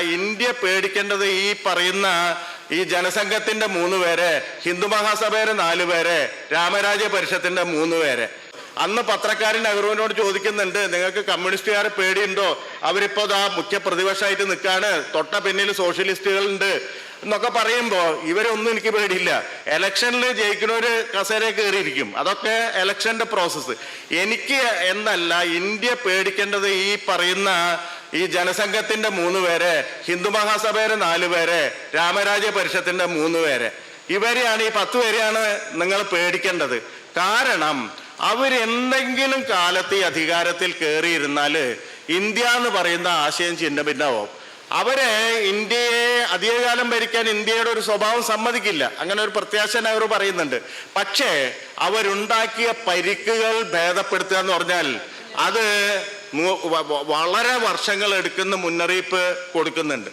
India പേടിക്കേണ്ടത് ഈ പറയുന്ന ഈ ജനസംഘത്തിന്റെ മൂന്ന് പേരെ ഹിന്ദു മഹാസഭയുടെ നാല് പേരെ രാമരാജ്യ പരിഷത്തിന്റെ മൂന്ന് പേരെ. അന്ന് പത്രക്കാരൻ നെഹ്റുവിനോട് ചോദിക്കുന്നുണ്ട് നിങ്ങൾക്ക് കമ്മ്യൂണിസ്റ്റുകാരെ പേടിയുണ്ടോ? അവരിപ്പോ ദാ മുഖ്യ പ്രതിപക്ഷമായിട്ട് നിൽക്കാണ് തൊട്ട പിന്നിൽ സോഷ്യലിസ്റ്റുകളുണ്ട് എന്നൊക്കെ പറയുമ്പോ ഇവരൊന്നും എനിക്ക് പേടിയില്ല. ഇലക്ഷനിൽ ജയിക്കുന്നവര് കസേര കയറിയിരിക്കും. അതൊക്കെ ഇലക്ഷന്റെ പ്രോസസ്സ് എനിക്ക് എന്നല്ല ഇന്ത്യ പേടിക്കേണ്ടത് ഈ പറയുന്ന ഈ ജനസംഘത്തിന്റെ മൂന്ന് പേരെ ഹിന്ദു മഹാസഭയുടെ നാല് പേരെ രാമരാജ്യ പരിഷത്തിന്റെ മൂന്ന് പേരെ. ഇവരെയാണ് ഈ പത്ത് പേരെയാണ് നിങ്ങൾ പേടിക്കേണ്ടത്. കാരണം അവരെന്തെങ്കിലും കാലത്ത് ഈ അധികാരത്തിൽ കയറിയിരുന്നാൽ ഇന്ത്യ എന്ന് പറയുന്ന ആശയം ചിഹ്ന ഭിന്നമാവും അവരെ ഇന്ത്യയെ അധികകാലം ഭരിക്കാൻ ഇന്ത്യയുടെ ഒരു സ്വഭാവം സമ്മതിക്കില്ല. അങ്ങനെ ഒരു പ്രത്യാശ അവർ പറയുന്നുണ്ട്. പക്ഷേ അവരുണ്ടാക്കിയ പരിക്കുകൾ ഭേദപ്പെടുത്തുക എന്ന് പറഞ്ഞാൽ അത് വളരെ വർഷങ്ങൾ എടുക്കുന്ന മുന്നറിയിപ്പ് കൊടുക്കുന്നുണ്ട്.